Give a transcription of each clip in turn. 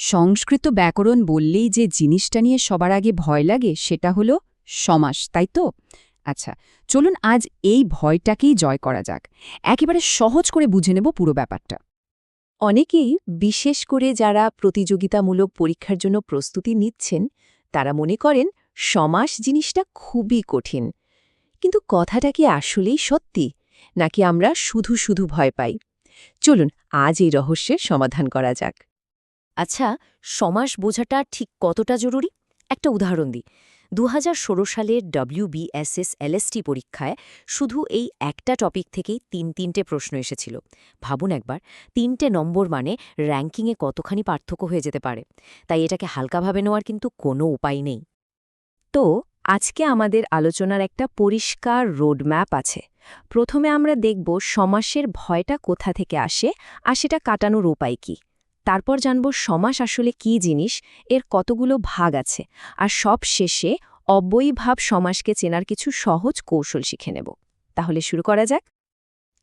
সংস্কৃত ব্যাকরণ বললেই যে জিনিসটা নিয়ে সবার আগে ভয় লাগে, সেটা হলো সমাস, তাই তো? আচ্ছা চলুন আজ এই ভয়টাকেই জয় করা যাক। একেবারে সহজ করে বুঝে নেব পুরো ব্যাপারটা। অনেকেই, বিশেষ করে যারা প্রতিযোগিতামূলক পরীক্ষার জন্য প্রস্তুতি নিচ্ছেন, তারা মনে করেন সমাস জিনিসটা খুবই কঠিন। কিন্তু কথাটা কি আসলেই সত্যি? নাকি আমরা শুধু শুধু ভয় পাই? চলুন আজ এই রহস্যের সমাধান করা যাক। আচ্ছা সমাস বোঝাটা ঠিক কতটা জরুরি? একটা উদাহরণ দিই। দু হাজার ষোলো সালের ডব্লিউবিএসএস এলএসটি পরীক্ষায় শুধু এই একটা টপিক থেকেই তিন তিনটে প্রশ্ন এসেছিল। ভাবুন একবার, তিনটে নম্বর মানে র্যাঙ্কিংয়ে কতখানি পার্থক্য হয়ে যেতে পারে। তাই এটাকে হালকাভাবে নেওয়ার কিন্তু কোনো উপায় নেই। তো, আজকে আমাদের আলোচনার একটা পরিষ্কার রোডম্যাপ আছে। প্রথমে আমরা দেখব সমাসের ভয়টা কোথা থেকে আসে আর সেটা কাটানোর উপায় কি। তারপর জানব সমাস আসলে কি জিনিস, এর কতগুলো ভাগ আছে। আর সব শেষে অব্যয়ীভাব সমাসকে চেনার কিছু সহজ কৌশল শিখে নেব। তাহলে শুরু করা যাক।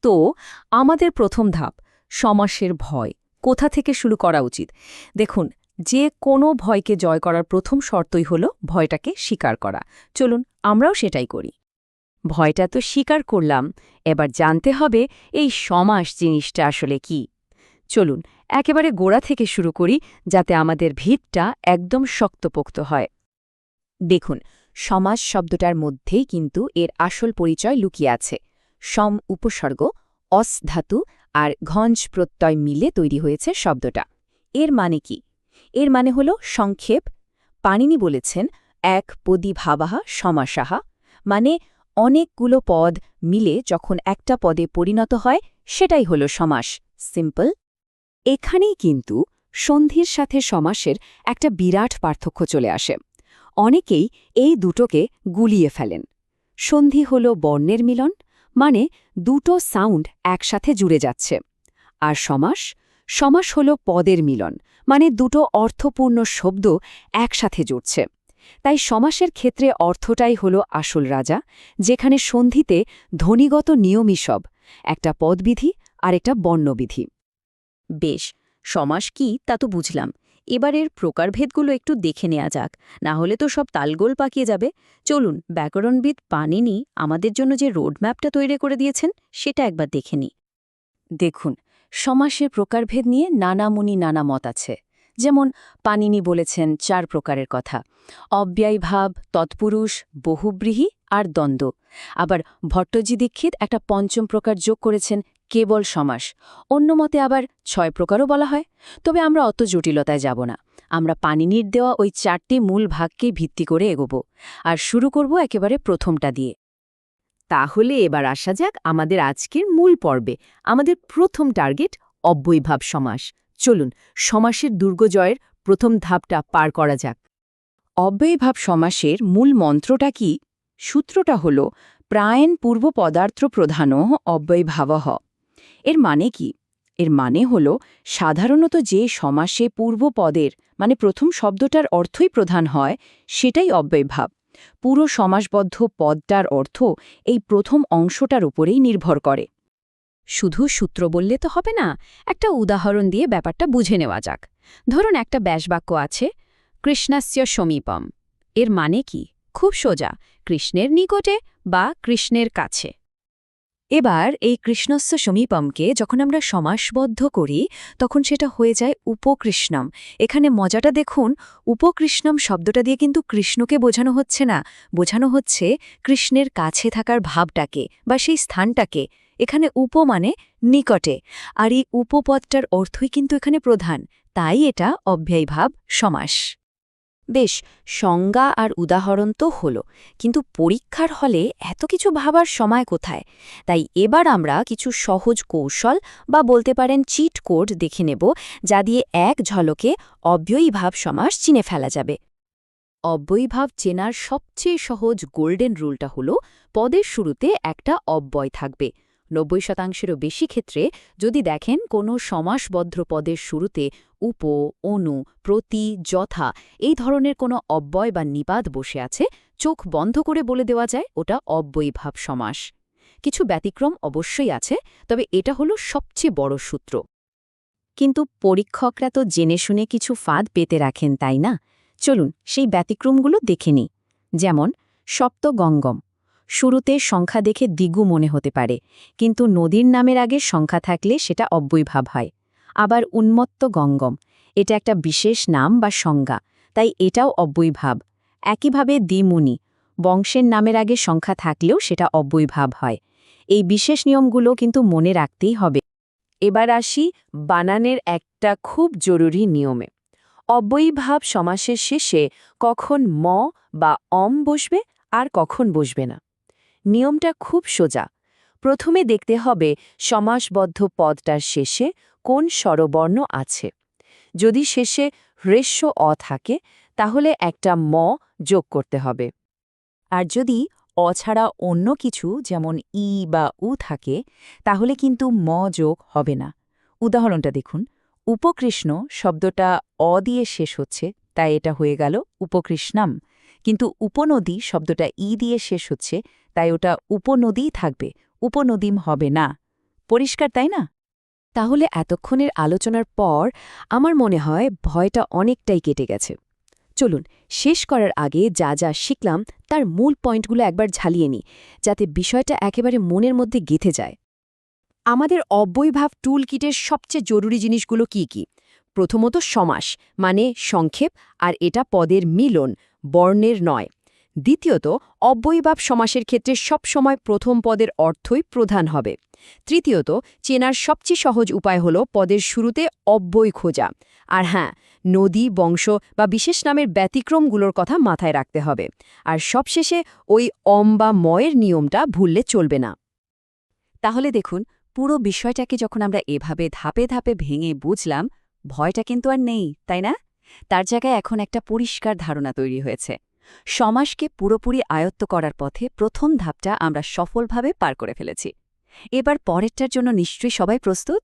তো, আমাদের প্রথম ধাপ, সমাসের ভয়। কোথা থেকে শুরু করা উচিত? দেখুন, যে কোনো ভয়কে জয় করার প্রথম শর্তই হল ভয়টাকে স্বীকার করা। চলুন, আমরাও সেটাই করি। ভয়টা তো স্বীকার করলাম, এবার জানতে হবে এই সমাস জিনিসটা আসলে কি। চলুন, একেবারে গোড়া থেকে শুরু করি যাতে আমাদের ভিতটা একদম শক্তপোক্ত হয়। দেখুন সমাজ শব্দটার মধ্যেই কিন্তু এর আসল পরিচয় লুকিয়ে আছে। সম উপসর্গ, অস ধাতু আর ঘঞ্জ প্রত্যয় মিলে তৈরি হয়েছে শব্দটা। এর মানে কি? এর মানে হল সংক্ষেপ। পাণিনি বলেছেন, এক পদি ভাবাহা সমাসাহা মানে অনেকগুলো পদ মিলে যখন একটা পদে পরিণত হয়, সেটাই হল সমাস। সিম্পল। এখানেই কিন্তু সন্ধির সাথে সমাসের একটা বিরাট পার্থক্য চলে আসে। অনেকেই এই দুটোকে গুলিয়ে ফেলেন। সন্ধি হল বর্ণের মিলন মানে দুটো সাউন্ড একসাথে জুড়ে যাচ্ছে। আর সমাস? সমাস হল পদের মিলন মানে দুটো অর্থপূর্ণ শব্দ একসাথে জুড়ছে। তাই সমাসের ক্ষেত্রে অর্থটাই হল আসল রাজা, যেখানে সন্ধিতে ধ্বনিগত নিয়মই সব, একটা পদবিধি আর একটা বর্ণবিধি। বেশ, সমাস কি তা তো বুঝলাম। এবারের প্রকারভেদগুলো একটু দেখে নেওয়া যাক, না হলে তো সব তালগোল পাকিয়ে যাবে। চলুন, ব্যাকরণবিদ পানিনি আমাদের জন্য যে রোডম্যাপটা তৈরি করে দিয়েছেন, সেটা একবার দেখে নিই। দেখুন সমাসের প্রকারভেদ নিয়ে নানা মুনি নানা মত আছে। যেমন, পানিনি বলেছেন চার প্রকারের কথা। অব্যয় ভাব তৎপুরুষ, বহুব্রীহি আর দ্বন্দ্ব। আবার ভট্টজি দীক্ষিত একটা পঞ্চম প্রকার যোগ করেছেন কেবল সমাস। অন্য মতে আবার ছয় প্রকারও বলা হয়, তবে আমরা অত জটিলতায় যাব না। আমরা পানিনির দেওয়া ওই চারটি মূল ভাগকেই ভিত্তি করে এগোব, আর শুরু করব একেবারে প্রথমটা দিয়ে। তাহলে এবার আসা যাক আমাদের আজকের মূল পর্বে, আমাদের প্রথম টার্গেট অব্যয়ভাব সমাস। চলুন, সমাসের দুর্গজয়ের প্রথম ধাপটা পার করা যাক। অব্যয়ভাব সমাসের মূল মন্ত্রটা কি? সূত্রটা হল, প্রায়ণ পূর্ব পদার্থ প্রধান অব্যয়ভাবহ এর মানে কি? এর মানে হল, সাধারণত যে সমাসে পূর্ব পদের মানে প্রথম শব্দটার অর্থই প্রধান হয়, সেটাই অব্যয়ভাব। পুরো সমাসবদ্ধ পদটার অর্থ এই প্রথম অংশটার উপরেই নির্ভর করে। শুধু সূত্র বললে তো হবে না, একটা উদাহরণ দিয়ে ব্যাপারটা বুঝে নেওয়া যাক। ধরুন একটা ব্যাসবাক্য আছে, কৃষ্ণাস্য সমীপম। এর মানে কি? খুব সোজা, কৃষ্ণের নিকটে বা কৃষ্ণের কাছে। এবার এই কৃষ্ণস্য সমীপমকে যখন আমরা সমাসবদ্ধ করি, তখন সেটা হয়ে যায় উপকৃষ্ণম। এখানে মজাটা দেখুন, উপকৃষ্ণম শব্দটা দিয়ে কিন্তু কৃষ্ণকে বোঝানো হচ্ছে না। বোঝানো হচ্ছে কৃষ্ণের কাছে থাকার ভাবটাকে বা সেই স্থানটাকে। এখানে উপ মানে নিকটে। আর এই উপপদটার অর্থই কিন্তু এখানে প্রধান। তাই এটা অব্যয়ভাব সমাস। বেশ, সংজ্ঞা আর উদাহরণ তো হল, কিন্তু পরীক্ষার হলে এত কিছু ভাবার সময় কোথায়? তাই এবার আমরা কিছু সহজ কৌশল বা বলতে পারেন চিট কোড দেখে নেব, যা দিয়ে এক ঝলকে অব্যয়ীভাব সমাস চিনে ফেলা যাবে। অব্যয়ীভাব চেনার সবচেয়ে সহজ গোল্ডেন রুলটা হল, পদের শুরুতে একটা অব্যয় থাকবে। নব্বই শতাংশেরও বেশি ক্ষেত্রে যদি দেখেন কোনো সমাসবদ্ধ পদের শুরুতে উপ, অনু, প্রতি, যথা এই ধরনের কোনো অব্যয় বা নিপাত বসে আছে, চোখ বন্ধ করে বলে দেওয়া যায় ওটা অব্যয়ীভাব সমাস। কিছু ব্যতিক্রম অবশ্যই আছে, তবে এটা হলো সবচেয়ে বড় সূত্র। কিন্তু পরীক্ষকরা তো জেনে শুনে কিছু ফাঁদ পেতে রাখেন, তাই না? চলুন সেই ব্যতিক্রমগুলো দেখে নিই। যেমন সপ্ত গঙ্গম শুরুতে সংখ্যা দেখে দ্বিগু মনে হতে পারে, কিন্তু নদীর নামের আগে সংখ্যা থাকলে সেটা অব্যয়ভাব হয়। আবার উন্মত্ত গঙ্গম, এটা একটা বিশেষ নাম বা সংজ্ঞা, তাই এটাও অব্যয়ভাব। একইভাবে দ্বিমুনি, বংশের নামের আগে সংখ্যা থাকলেও সেটা অব্যয়ভাব হয়। এই বিশেষ নিয়মগুলো কিন্তু মনে রাখতেই হবে। এবার আসি বানানের একটা খুব জরুরি নিয়মে। অব্যয়ীভাব সমাসের শেষে কখন ম বা অম বসবে আর কখন বসবে না। নিয়মটা খুব সোজা। প্রথমে দেখতে হবে সমাসবদ্ধ পদটার শেষে কোন স্বরবর্ণ আছে। যদি শেষে হ্রেস্য অ থাকে, তাহলে একটা ম যোগ করতে হবে। আর যদি অ ছাড়া অন্য কিছু, যেমন ই বা উ থাকে, তাহলে কিন্তু ম যোগ হবে না। উদাহরণটা দেখুন। উপকৃষ্ণ শব্দটা অ দিয়ে শেষ হচ্ছে, তাই এটা হয়ে গেল উপকৃষ্ণাম। কিন্তু উপনদী শব্দটা ই দিয়ে শেষ হচ্ছে, তাই ওটা উপনদীই থাকবে, উপনদীম হবে না। পরিষ্কার, তাই না? তাহলে এতক্ষণের আলোচনার পর আমার মনে হয় ভয়টা অনেকটাই কেটে গেছে। চলুন, শেষ করার আগে যা যা শিখলাম তার মূল পয়েন্টগুলো একবার ঝালিয়ে নিই, যাতে বিষয়টা একেবারে মনের মধ্যে গেঁথে যায়। আমাদের অব্যয়ভাব টুল কিটের সবচেয়ে জরুরি জিনিসগুলো কি কি? প্রথমত সমাস মানে সংক্ষেপ, আর এটা পদের মিলন। বর্ণের নয়। দ্বিতীয়ত, অব্যয়ভাব সমাসের ক্ষেত্রে সবসময় প্রথম পদের অর্থই প্রধান হবে। তৃতীয়ত, চেনার সবচেয়ে সহজ উপায় হল পদের শুরুতে অব্যয় খোঁজা। আর হ্যাঁ নদী, বংশ বা বিশেষ নামের ব্যতিক্রমগুলোর কথা মাথায় রাখতে হবে। আর সবশেষে ওই অম বা ময়ের নিয়মটা ভুললে চলবে না। তাহলে দেখুন, পুরো বিষয়টাকে যখন আমরা এভাবে ধাপে ধাপে ভেঙে বুঝলাম, ভয়টা কিন্তু আর নেই, তাই না? তার জায়গায় এখন একটা পরিষ্কার ধারণা তৈরি হয়েছে। সমাজকে পুরোপুরি আয়ত্ত করার পথে প্রথম ধাপটা আমরা সফলভাবে পার করে ফেলেছি। এবার পরেরটার জন্য নিশ্চয়ই সবাই প্রস্তুত?